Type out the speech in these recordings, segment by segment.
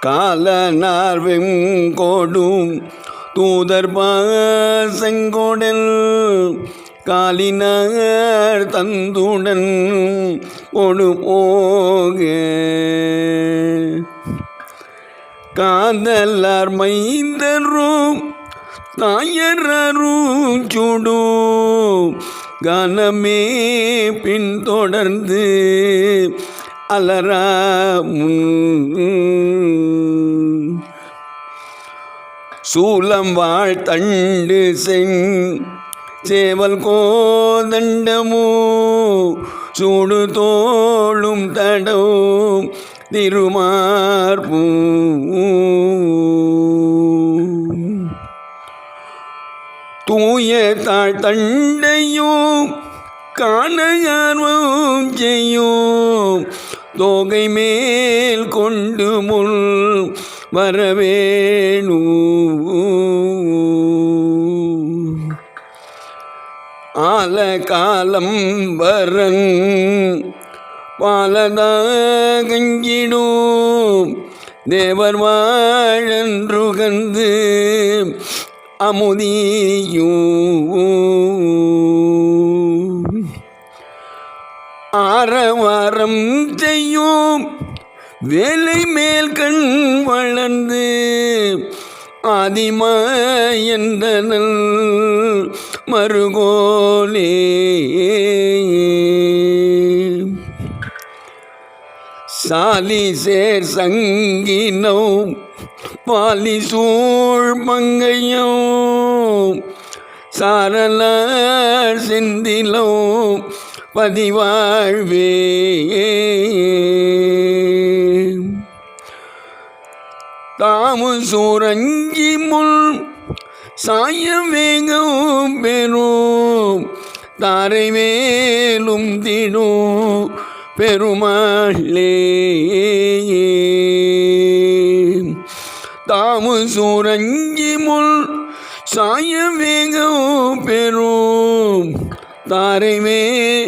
காலனார் வெங்கோடும் தூதர் செங்கோடல் காலினார் தந்துடன் கொடு போக காதலார் மைந்தரும் தாயரும் சுடு கனமே பின்தொடர்ந்து அலராமுன் சூலம் வாழ் தண்டு செங் சேவல் கோதண்டமோ சூடு தோளும் தடோ திருமார்பூ தூய தாழ் தண்டையும் காணகார்வம் செய்யும். தோகை மேல் கொண்டு முள் வரவேணு. ஆல காலம் வரன் பாலதாகங்கிடும். தேவர் வாழன்று கந்து அமுதியும். ஆரவாரம் செய்யும். வேலை மேல் கண் வளர்ந்து ஆதிமா என்றனல் மறுகோலே சாலி சேர் சங்கினோ பாலி சூழ் மங்கையோ சாரல செந்திலோ பதிவாழ்வே தாமு சூரங்கி முள் சாய வேகம் பெறும். தாரை மேலும் தினோ பெருமாளே. தாமு சூரங்கி முள் சாய வேகம் பெறும். தாரை மேலுந்திடும்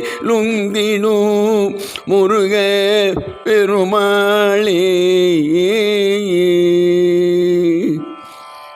முருக பெருமாளே.